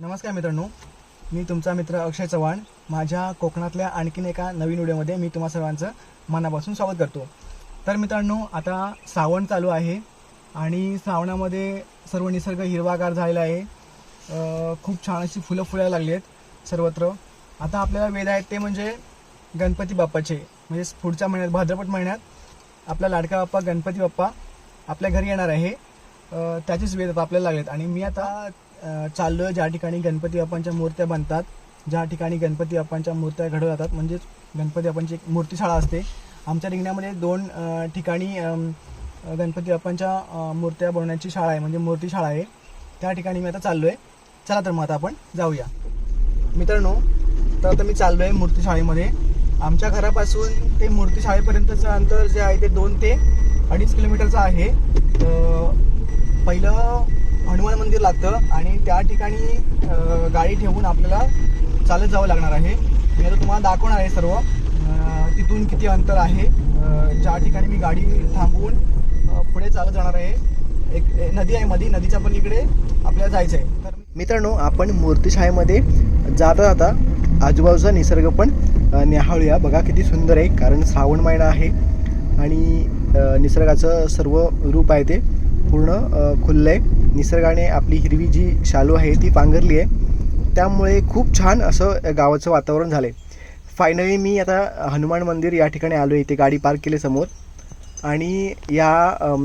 नमस्कार मित्रांनो. मी तुमचा मित्र अक्षय चव्हाण. माझ्या कोकणातल्या आणखीन एका नवीन व्हिडिओमध्ये मी तुम्हा सर्वांचं मनापासून स्वागत करतो. तर मित्रांनो आता श्रावण चालू आहे आणि श्रावणामध्ये सर्व निसर्ग हिरवागार झालेला आहे. खूप छान अशी फुलं फुलायला लागली आहेत सर्वत्र. आता आपल्याला वेद आहेत ते म्हणजे गणपती बाप्पाचे म्हणजे पुढच्या महिन्यात भाद्रपद महिन्यात आपला लाडका बाप्पा गणपती बाप्पा आपल्या घरी येणार आहे. त्याचेच वेद आता आपल्याला लागलेत आणि मी आता चाललो आहे ज्या ठिकाणी गणपती बाप्पांच्या मूर्त्या बनतात ज्या ठिकाणी गणपती बाप्पांच्या मूर्त्या घडवल्या जातात म्हणजेच गणपती बाप्पांची एक मूर्तीशाळा असते. आमच्या रिंगण्यामध्ये दोन ठिकाणी गणपती बाप्पांच्या मूर्त्या बनवण्याची शाळा आहे म्हणजे मूर्तीशाळा आहे. त्या ठिकाणी मी आता चाललो आहे चला तर मग आता आपण जाऊया. मित्रांनो तर आता मी चाललो आहे मूर्तीशाळेमध्ये. आमच्या घरापासून ते मूर्तीशाळेपर्यंतचं अंतर जे आहे ते दोन ते अडीच किलोमीटरचं आहे. पहिलं हनुमान मंदिर लागतं आणि त्या ठिकाणी गाडी ठेवून आपल्याला चालत जावं लागणार आहे. मी आता तुम्हाला दाखवणार आहे सर्व. तिथून किती अंतर आहे. ज्या ठिकाणी मी गाडी थांबवून पुढे चालत जाणार आहे. एक नदी आहे मध्ये नदीच्या पण इकडे आपल्याला जायचं आहे. तर मित्रांनो आपण मूर्तीशाळेमध्ये जाता जाता आजूबाजूचा निसर्ग पण न्याहाळूया बघा किती सुंदर आहे. कारण श्रावण महिना आहे आणि निसर्गाचं सर्व रूप आहे ते पूर्ण खुललं आहे निसर्गाने आपली हिरवी जी शालू आहे ती पांघरली आहे. त्यामुळे खूप छान असं गावाचं वातावरण झालं आहे फायनली मी आता हनुमान मंदिर या ठिकाणी आलो आहे इथे गाडी पार्क केली समोर. आणि या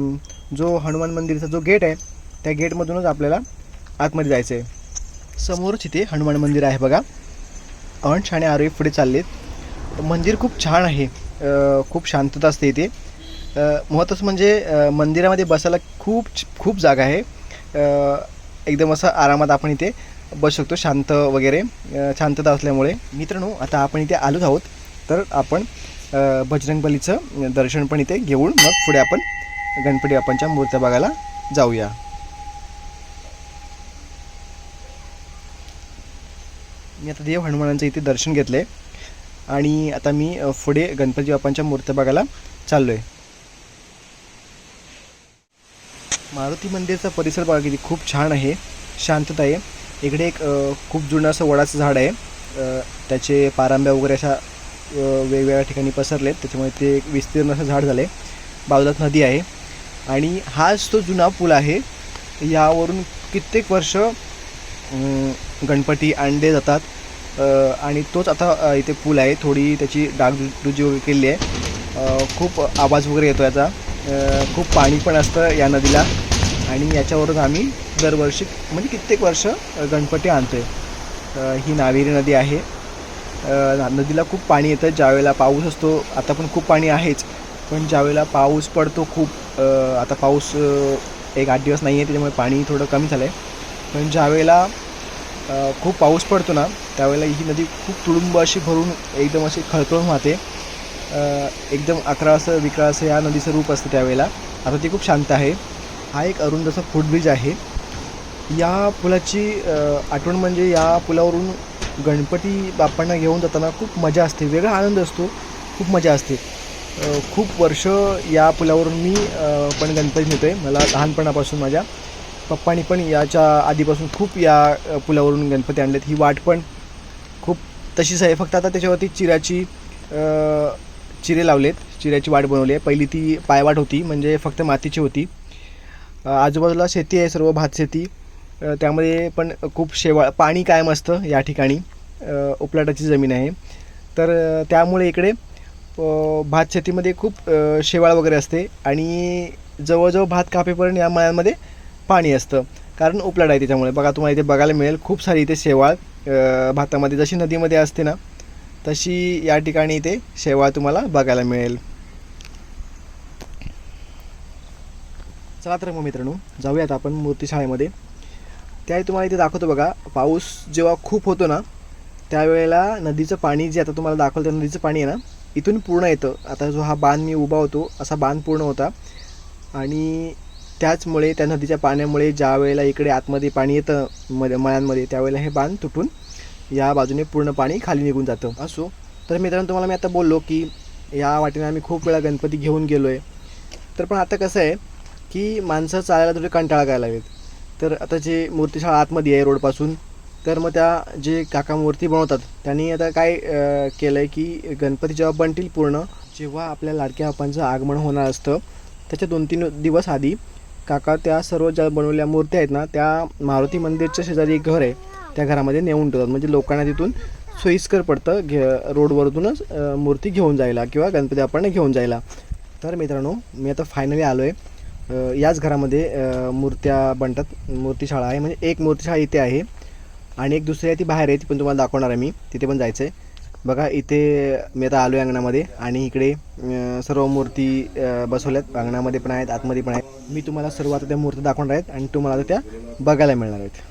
जो हनुमान मंदिरचा जो गेट आहे त्या गेटमधूनच आपल्याला आतमध्ये जायचं आहे समोरच इथे हनुमान मंदिर आहे बघा. अंश आणि आरोग्य पुढे चाललेत. मंदिर खूप छान आहे. खूप शांतता असते इथे. महत्त्वाचं म्हणजे मंदिरामध्ये बसायला खूप खूप जागा आहे. एकदम असं आरामात आपण इथे बसू शकतो शांत वगैरे शांतता असल्यामुळे. मित्रांनो आता आपण इथे आलोच आहोत. तर आपण बजरंगबलीचं दर्शन पण इथे घेऊन मग पुढे आपण गणपती बाप्पांच्या मूर्त्या बघायला जाऊया. मी आता देव हनुमानांचं इथे दर्शन घेतलं आहे आणि आता मी पुढे गणपती बाप्पांच्या मूर्त्या बघायला चाललो आहे मारुती मंदिरचा परिसर बघा किती खूप छान आहे. शांतता आहे. इकडे एक खूप जुनं असं वडाचं झाड आहे. त्याचे पारांब्या वगैरे अशा वेगवेगळ्या ठिकाणी पसरलेत. त्याच्यामुळे ते एक विस्तीर्ण असं झाड झालं आहे बाजूलाच नदी आहे. आणि हाच तो जुना पूल आहे. यावरून कित्येक वर्ष गणपती आणले जातात. आणि तोच आता इथे पूल आहे. थोडी त्याची डागडुजी वगैरे केलेली आहे. खूप आवाज वगैरे येतो याचा. खूप पाणी पण असतं या नदीला. आणि याच्यावरून आम्ही दरवर्षी म्हणजे कित्येक वर्ष गणपती आणतो आहे ही नावेरी नदी आहे. नदीला खूप पाणी येतं. ज्यावेळेला पाऊस असतो आता पण खूप पाणी आहेच. पण ज्यावेळेला पाऊस पडतो खूप आता पाऊस एक आठ दिवस नाही आहे त्याच्यामुळे पाणी थोडं कमी झालं आहे पण ज्यावेळेला खूप पाऊस पडतो ना त्यावेळेला ही नदी खूप तुडुंब अशी भरून एकदम अशी खळखळून वाहते. एकदम अकरा असं विकरा असं या नदीचं रूप असतं त्यावेळेला. आता ती खूप शांत आहे. हा एक अरुंद असा फुटब्रिज आहे. या पुलाची आठवण म्हणजे या पुलावरून गणपती बाप्पांना घेऊन जाताना खूप मजा असते. वेगळा आनंद असतो. खूप मजा असते. खूप वर्ष या पुलावरून मी पण गणपती नेतो आहे मला लहानपणापासून माझ्या पप्पानी पण याच्या आधीपासून खूप या पुलावरून गणपती आणलेत. ही वाट पण खूप तशीच आहे. फक्त आता त्याच्यावरती चिराची चिरे लावलेत चिऱ्याची वाट बनवली आहे. पहिली ती पायवाट होती म्हणजे फक्त मातीची होती. आजूबाजूला शेती आहे सर्व भात शेती. त्यामध्ये पण खूप शेवाळ पाणी कायम असतं या ठिकाणी. उपलाटाची जमीन आहे. तर त्यामुळे इकडे भात शेतीमध्ये खूप शेवाळ वगैरे असते आणि जवळजवळ भात कापेपर्यंत या मळ्यांमध्ये पाणी असतं. कारण उपलाट आहे त्याच्यामुळे. बघा तुम्हाला इथे बघायला मिळेल खूप सारी इथे शेवाळ भातामध्ये. जशी नदीमध्ये असते ना तशी या ठिकाणी इथे शेवाळ तुम्हाला बघायला मिळेल. चला तर मग मित्रांनो जाऊयात आपण मूर्तीशाळेमध्ये. त्याही तुम्हाला इथे दाखवतो बघा पाऊस जेव्हा खूप होतो ना त्यावेळेला नदीचं पाणी जे आता तुम्हाला दाखवलं त्या नदीचं पाणी आहे ना इथून पूर्ण येतं. आता जो हा बांध मी उभा होतो असा बांध पूर्ण होता. आणि त्याचमुळे त्या नदीच्या पाण्यामुळे ज्या वेळेला इकडे आतमध्ये पाणी येतं मध्ये मळ्यांमध्ये त्यावेळेला हे बांध तुटून या बाजूने पूर्ण पाणी खाली निघून जातं. असो. तर मित्रांनो तुम्हाला मी आता बोललो की या वाटेने आम्ही खूप वेळा गणपती घेऊन गेलो आहे तर पण आता कसं आहे की माणसं चालायला थोडे कंटाळा करायला लागेल तर आता जे मूर्तीशाळा आतमध्ये आहे रोडपासून तर मग त्या जे काका मूर्ती बनवतात त्यांनी आता काय केलं आहे की गणपती जेव्हा बनतील पूर्ण जेव्हा आपल्या लाडक्या बाप्पांचं आगमन होणार असतं त्याच्या दोन तीन दिवस आधी काका त्या सर्व ज्या बनवलेल्या मूर्त्या आहेत ना त्या मारुती मंदिरच्या शेजारी एक घर आहे. त्या घरामध्ये नेऊन ठेवतात. म्हणजे लोकांना तिथून सोयीस्कर पडतं घे रोडवरतूनच मूर्ती घेऊन जायला किंवा गणपती आपण घेऊन जायला. तर मित्रांनो मी आता फायनली आलो आहे याच घरामध्ये मूर्त्या बनतात. मूर्तीशाळा आहे. म्हणजे एक मूर्तीशाळा इथे आहे. आणि एक दुसरी आहे ती बाहेर आहे. ती पण तुम्हाला दाखवणार आहे मी. तिथे पण जायचं आहे बघा इथे मी आता आलो आहे अंगणामध्ये. आणि इकडे सर्व मूर्ती बसवल्यात. अंगणामध्ये पण आहेत आतमध्ये पण आहेत. मी तुम्हाला सर्व आता त्या मूर्ती दाखवणार आहेत. आणि तुम्हाला आता त्या बघायला मिळणार आहेत.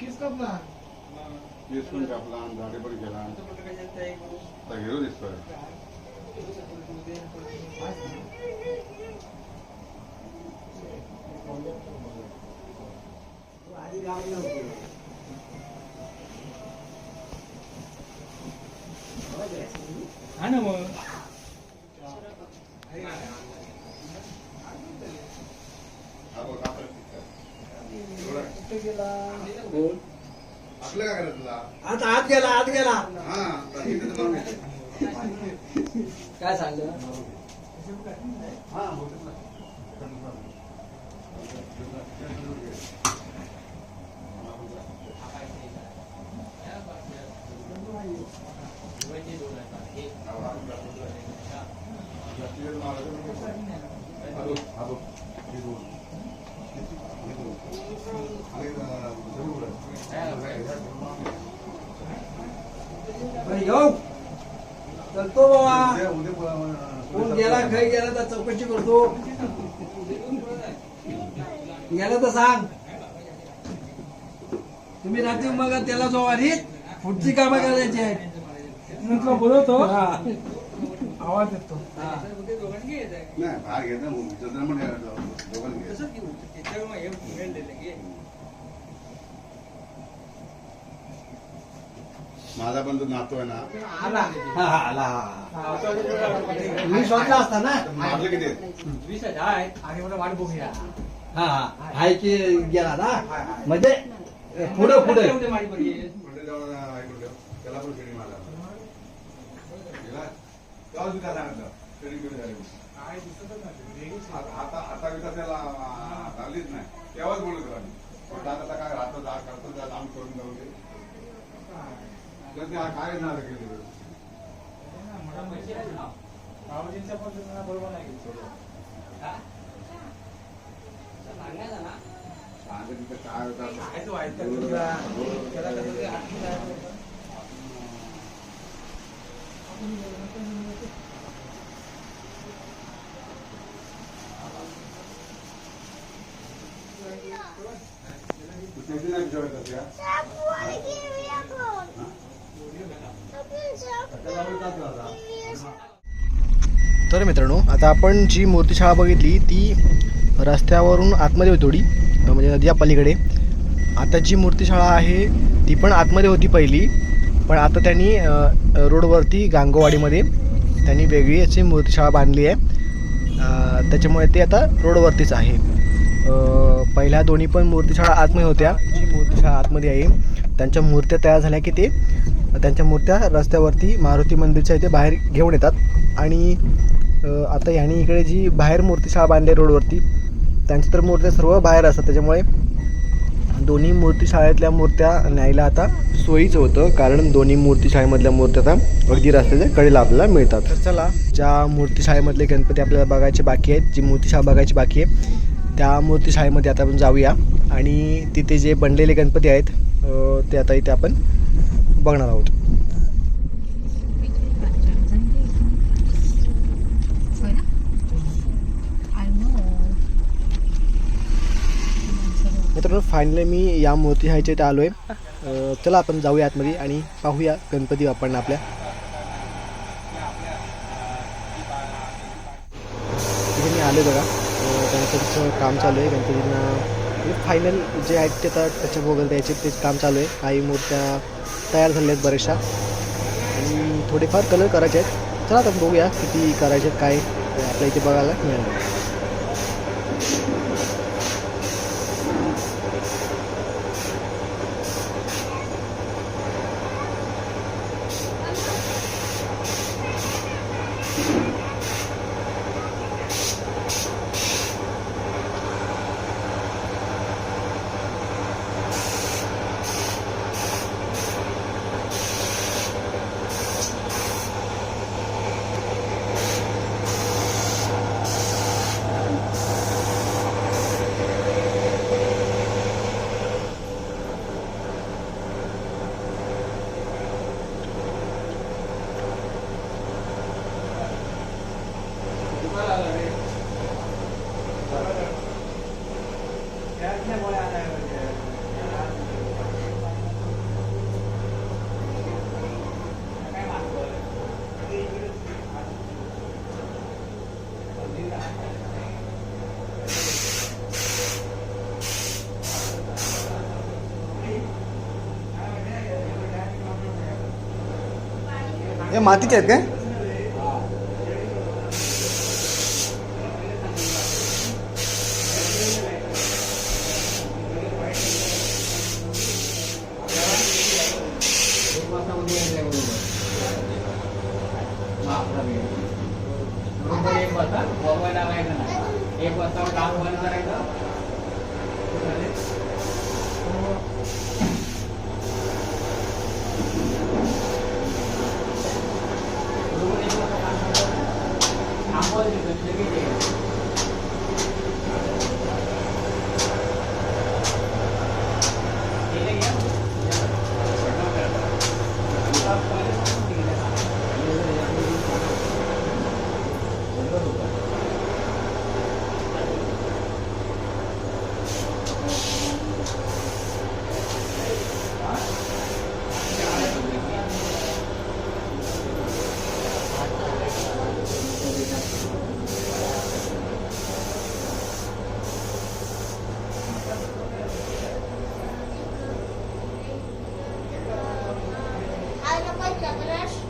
किसका प्लान विष्णु का प्लान दाढ़ी पर गेला तगेरू दिसतोय आधी गावी नव्हती 反正我。चलतो बाबा. कोण गेला खाई गेला तर चौकशी करतो. गेला तर सांग. तुम्ही रात्री मग त्याला जो वारीत पुढची कामं करायची आहेत. बोलवतो आवाज येतो. नाही बाहेर घेत ना माझा पण तो नातो आहे ना आला हा, हा, मी असता ना माझं किती आहेत? हा हा आहे की गेला ना म्हणजे पुढं पुढे म्हणजे जाऊन ऐकून ठेव. त्याला पण ट्रेनिंग मारला गेला? तेव्हाच मी त्याला सांगितलं झाली म्हणून. झालीच नाही तेव्हाच आता काय राहतं जा करतो जा आम्ही करून जाऊ दे तर ते हा काय झालं केलं सांगितलं तिथं काय होतं तू ट्युशन नाही विचारत होती का? तर मित्रांनो आता आपण जी मूर्तीशाळा बघितली ती रस्त्यावरून आतमध्ये होती थोडी म्हणजे नदिया पलीकडे आता जी मूर्तीशाळा आहे ती पण आतमध्ये होती पहिली पण आता त्यांनी रोडवरती गांगोवाडीमध्ये त्यांनी वेगळी अशी मूर्तीशाळा बांधली आहे. त्याच्यामुळे ते आता रोडवरतीच आहे. पहिल्या दोन्ही पण मूर्तीशाळा आतमध्ये होत्या. जी मूर्तीशाळा आतमध्ये आहे त्यांच्या मूर्त्या तयार झाल्या की ते त्यांच्या मूर्त्या रस्त्यावरती मारुती मंदिरच्या इथे बाहेर घेऊन येतात. आणि आता ह्यांनी इकडे जी बाहेर मूर्तीशाळा बांधली आहे रोडवरती त्यांच्या तर मूर्त्या सर्व बाहेर असतात. त्याच्यामुळे दोन्ही मूर्तीशाळेतल्या मूर्त्या न्यायला आता सोयीचं होतं. कारण दोन्ही मूर्तीशाळेमधल्या मूर्त्या आता अगदी रस्त्याच्या कडेला आपल्याला मिळतात. तर चला ज्या मूर्तीशाळेमधले गणपती आपल्याला बघायचे बाकी आहेत जी मूर्तीशाळा बघायची बाकी आहे त्या मूर्तीशाळेमध्ये आता आपण जाऊया. आणि तिथे जे बनलेले गणपती आहेत ते आता इथे आपण बघणार आहोत. मित्रांनो फायनली मी या मूर्ती मूर्तीशाळेच्या इथे आलो आहे चला आपण जाऊया आतमध्ये आणि पाहूया गणपती बाप्पांना आपल्या. तिथे मी आलो बघा. गणपतीचं काम चालू आहे. गणपतींना फायनल जे आहेत ते तर त्याच्या वगैरे द्यायचे ते काम चालू आहे. काही मूर्त्या तयार झाल्या आहेत बऱ्याचशा. आणि थोडेफार कलर करायचे आहेत. चला आता बघूया किती करायचे आहेत काय आपल्या इथे बघायला मिळणार हे मातीचे आहेत काय? एक नाही एक वाजता काम बंद करायचं. trabalhas?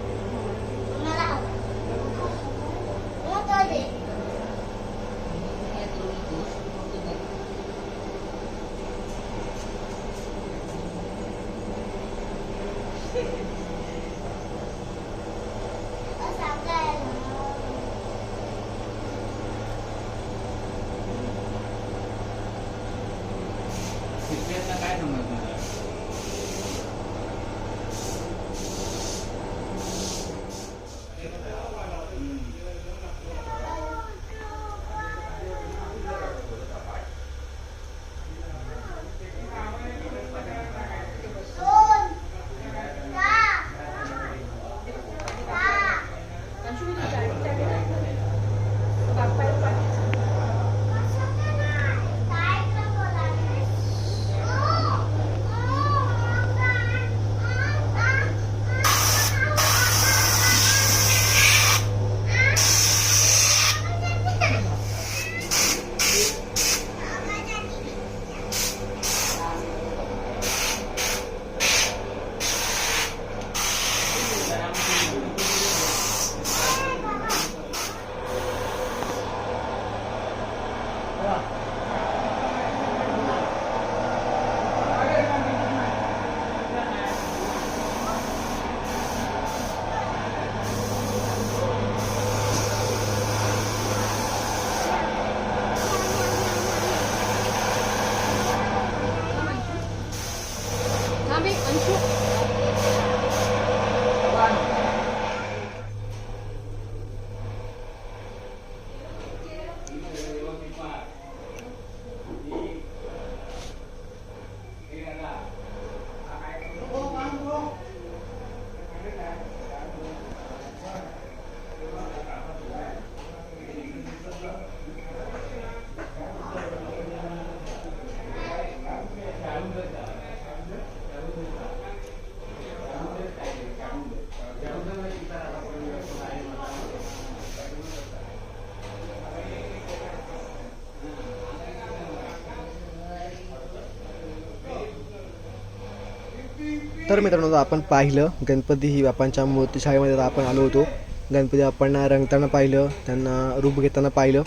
तर मित्रांनो आपण पाहिलं गणपती ही बाप्पांच्या मूर्तीशाळेमध्ये आपण आलो होतो. गणपती बाप्पांना रंगताना पाहिलं त्यांना रूप घेताना पाहिलं.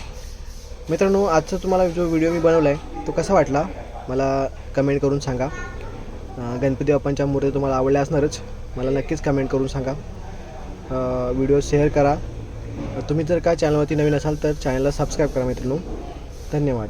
मित्रांनो आजचा तुम्हाला जो व्हिडिओ मी बनवला आहे तो कसा वाटला? मला कमेंट करून सांगा. गणपती बाप्पांच्या मूर्ती तुम्हाला आवडल्या असणारच मला नक्कीच कमेंट करून सांगा. व्हिडिओ शेअर करा. तुम्ही जर का चॅनलवरती नवीन असाल तर चॅनलला सबस्क्राईब करा मित्रांनो. धन्यवाद.